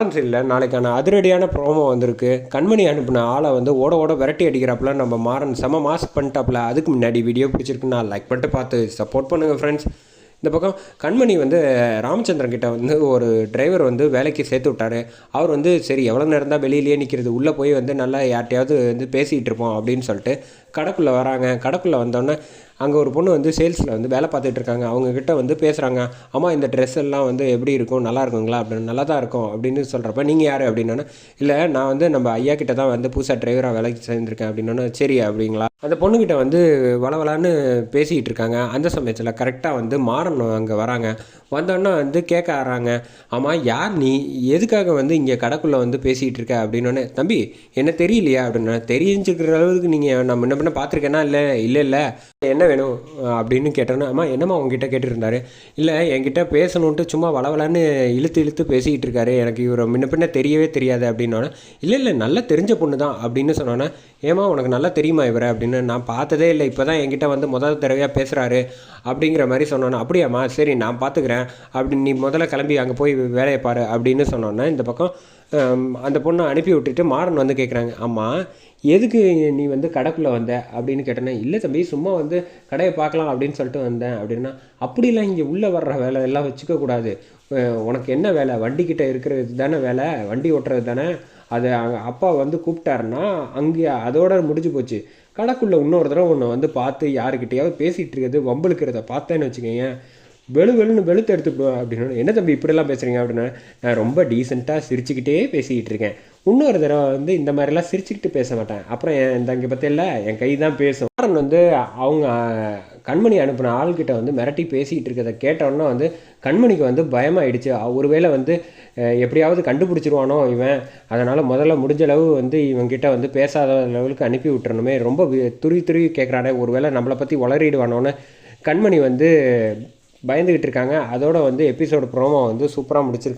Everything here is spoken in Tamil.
இல்லை நாளைக்கான அதிரடியான ப்ரோமோ வந்திருக்கு. கண்மணி அனுப்பின ஆளை வந்து ஓட ஓட விரட்டி அடிக்கிறாப்புல நம்ம மாறன் செம மாஸ் பண்ணிட்டாப்புல. அதுக்கு முன்னாடி வீடியோ பிடிச்சிருக்குன்னா லைக் பண்ணிட்டு பார்த்து சப்போர்ட் பண்ணுங்கள் ஃப்ரெண்ட்ஸ் இந்த பக்கம் கண்மணி வந்து ராமச்சந்திரன் கிட்ட வந்து ஒரு டிரைவர் வந்து வேலைக்கு சேர்த்து விட்டாரு. அவர் வந்து சரி எவ்வளோ நேரம் தான் வெளியிலேயே நிற்கிறது உள்ளே போய் வந்து நல்லா யார்ட்டையாவது வந்து பேசிகிட்டு இருப்போம் அப்படின்னு சொல்லிட்டு கடைக்குள்ளே வராங்க. கடைக்குள்ளே வந்தோடனே அங்கே ஒரு பொண்ணு வந்து சேல்ஸில் வந்து வேலை பார்த்துட்டு இருக்காங்க. அவங்கக்கிட்ட வந்து பேசுகிறாங்க அம்மா இந்த ட்ரெஸ் எல்லாம் வந்து எப்படி இருக்கும்? நல்லா இருக்குங்களா? அப்படின்னு நல்லா தான் இருக்கும். அப்படின்னு சொல்கிறப்ப நீங்கள் யார்? அப்படின்னா இல்லை நான் வந்து நம்ம ஐயா கிட்ட தான் வந்து புதுசாக டிரைவராக வேலைக்கு சேர்ந்துருக்கேன். அப்படின்னா சரி அப்படிங்களா? அந்த பொண்ணுக்கிட்ட வந்து வளவலான்னு பேசிகிட்டு இருக்காங்க. அந்த சமயத்தில் கரெக்டாக வந்து மாறன் அங்கே வராங்க. வந்தோடனே வந்து கேட்க ஆறாங்க ஆமாம் யார் நீ? எதுக்காக வந்து இங்கே கடைக்குள்ளே வந்து பேசிகிட்டு இருக்க? அப்படின்னோடனே தம்பி என்ன தெரியலையா? அப்படின்னா தெரிஞ்சுக்கிற அளவுக்கு நீங்கள் நம்ம என்ன பின்ன பார்த்துருக்கேன்னா இல்லை இல்லை இல்லை. என்ன வேணும்? அப்படின்னு கேட்டோன்னா அம்மா என்னம்மா உங்ககிட்ட கேட்டுருந்தாரு? இல்லை என்கிட்ட பேசணுன்ட்டு சும்மா வளவலான்னு இழுத்து இழுத்து பேசிக்கிட்டு இருக்காரு. எனக்கு இவர் முன்ன பின்ன தெரியவே தெரியாது அப்படின்னோடனே இல்லை இல்லை நல்லா தெரிஞ்ச பொண்ணு தான் அப்படின்னு சொன்னோன்னே ஏமா உனக்கு நல்லா தெரியுமா இவரை அப்படின்னு நான் பார்த்ததே இல்லை. இப்போ தான் என்கிட்ட வந்து முதல் தடவையாக பேசுகிறாரு அப்படிங்கிற மாதிரி சொன்னோன்னே அப்படியாம்மா சரி நான் பார்த்துக்கிறேன். அப்படி நீ முதல்ல கிளம்பி அங்கே போய் வேலையை பாரு அப்படின்னு சொன்னோன்னே இந்த பக்கம் அந்த பொண்ணை அனுப்பி விட்டுட்டு மாறன் வந்து கேட்குறாங்க ஆமாம் எதுக்கு நீ வந்து கடைக்குள்ளே வந்த? அப்படின்னு கேட்டேன்னா இல்லை தம்பி சும்மா வந்து கடையை பார்க்கலாம் அப்படின்னு சொல்லிட்டு வந்தேன். அப்படின்னா அப்படிலாம் இங்கே உள்ளே வர்ற வேலை எல்லாம் வச்சுக்கக்கூடாது உனக்கு என்ன வேலை? வண்டிக்கிட்ட இருக்கிறது தானே வேலை வண்டி ஓட்டுறது தானே? அது அங்கே அப்பா வந்து கூப்பிட்டாருன்னா அங்கே அதோட முடிஞ்சு போச்சு. கடைக்குள்ளே இன்னொரு தடவை உன்னை வந்து பார்த்து யாருக்கிட்டையாவது பேசிகிட்டு இருக்கிறது வம்பளுக்கிறத பார்த்தேன்னு வச்சுக்கோங்க வெளு வெளுன்னு வெளுத்து எடுத்துப்படுவேன் அப்படின்னு. என்ன தம்பி இப்படிலாம் பேசுகிறீங்க அப்படின்னா நான் ரொம்ப டீசெண்டாக சிரிச்சுக்கிட்டே பேசிக்கிட்டு இருக்கேன். இன்னொரு தடவை வந்து இந்த மாதிரிலாம் சிரிச்சுக்கிட்டு பேச மாட்டேன். அப்புறம் என் இந்த பற்றியில் என் கை தான் பேசும். மாறன் வந்து அவங்க கண்மணி அனுப்பின ஆள்கிட்ட வந்து மிரட்டி பேசிக்கிட்டு இருக்கிறத கேட்டோன்னே வந்து கண்மணிக்கு வந்து பயமாயிடுச்சு. ஒருவேளை வந்து எப்படியாவது கண்டுபிடிச்சிருவானோ இவன். அதனால் முதல்ல முடிஞ்ச அளவு வந்து இவங்கிட்ட வந்து பேசாத லெவலுக்கு அனுப்பி விட்டுறணுமே. ரொம்ப துருவி துருவி கேட்குறானே ஒருவேளை நம்மளை பற்றி உளறிடுவானோன்னு கண்மணி வந்து பயந்துக்கிட்டு இருக்காங்க. அதோட வந்து எபிசோடு ப்ரோமோ வந்து சூப்பராக முடிச்சிருக்காங்க.